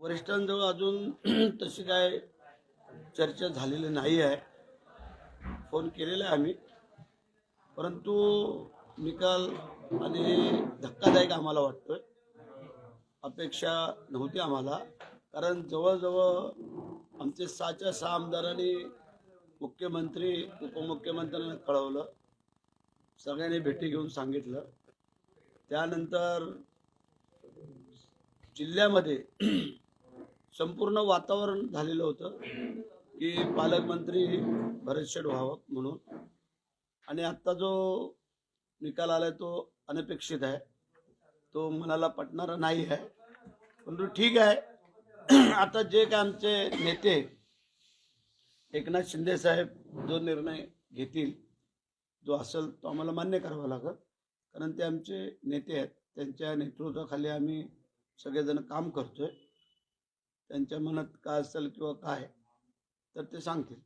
वरिष्ठांजवळ अजून तशी काय चर्चा झालेली नाही आहे. फोन केलेला आहे आम्ही. परंतु निकाल आणि धक्कादायक आम्हाला वाटतोय. अपेक्षा नव्हती आम्हाला. कारण जवळजवळ आमचे सहाच्या सहा आमदारांनी मुख्यमंत्री उपमुख्यमंत्र्यांना कळवलं. सगळ्यांनी भेटी घेऊन सांगितलं. त्यानंतर जिल्ह्यामध्ये संपूर्ण वातावरण झालेलं होतं की पालकमंत्री भरत शेठ व्हावं म्हणून. आणि आत्ता जो निकाल आलाय तो अनपेक्षित आहे. तो मनाला पटणारा नाही आहे. परंतु ठीक आहे. आता जे काय आमचे नेते एकनाथ शिंदे साहेब जो निर्णय घेतील जो असेल तो आम्हाला मान्य करावा लागेल. कारण ते आमचे नेते आहेत. त्यांच्या नेतृत्वाखाली आम्ही सगळेजण काम करतोय. त्यांच्या मनात काय असेल किंवा काय तर ते सांगतील.